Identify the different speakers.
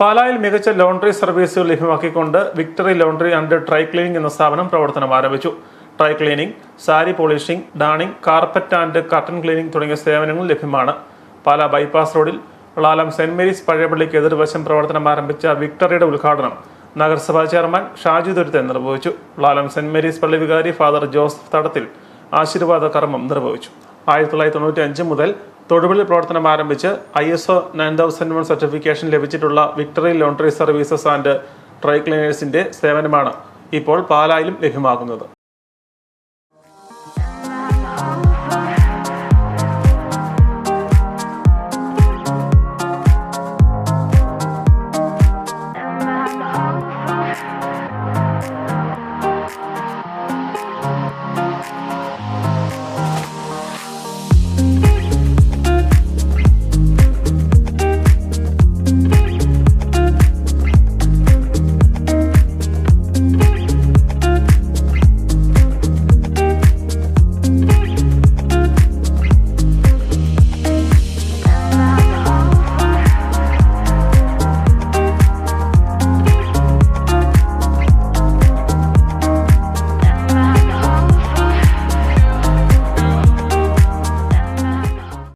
Speaker 1: പാലായിൽ മികച്ച ലോണ്ടറി സർവീസുകൾ ലഭ്യമാക്കിക്കൊണ്ട് Victory laundry and dry cleaning എന്ന സ്ഥാപനം പ്രവർത്തനം ആരംഭിച്ചു. Dry cleaning sari polishing darning carpet and curtain cleaning തുടങ്ങിയ സേവനങ്ങൾ ലഭ്യമാണ്. പാലാ ബൈപ്പാസ് റോഡിൽ ളാലം സെന്റ് മേരീസ് പഴയപള്ളിക്ക് എതിർവശം പ്രവർത്തനം ആരംഭിച്ച വിക്ടറിയുടെ ഉദ്ഘാടനം നഗരസഭാ ചെയർമാൻ ഷാജി തുരുത്തൻ നിർവഹിച്ചു. ളാലം സെന്റ് മേരീസ് പള്ളി വികാരി ഫാദർ ജോസഫ് തടത്തിൽ ആശീർവാദ കർമ്മം നിർവഹിച്ചു. ആയിരത്തി തൊള്ളായിരത്തി തൊണ്ണൂറ്റി അഞ്ച് മുതൽ തൊടുപുഴയിൽ പ്രവർത്തനം ആരംഭിച്ച് I S O nine thousand one certification ലഭിച്ചിട്ടുള്ള Victory laundry services and dry ക്ലീനേഴ്സിന്റെ സേവനമാണ് ഇപ്പോൾ പാലായിലും ലഭ്യമാകുന്നത്.